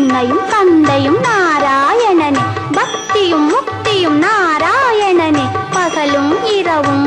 உன்னையும் தந்தையும் நாராயணனே பக்தியும் முக்தியும் நாராயணனே பகலும் இரவும்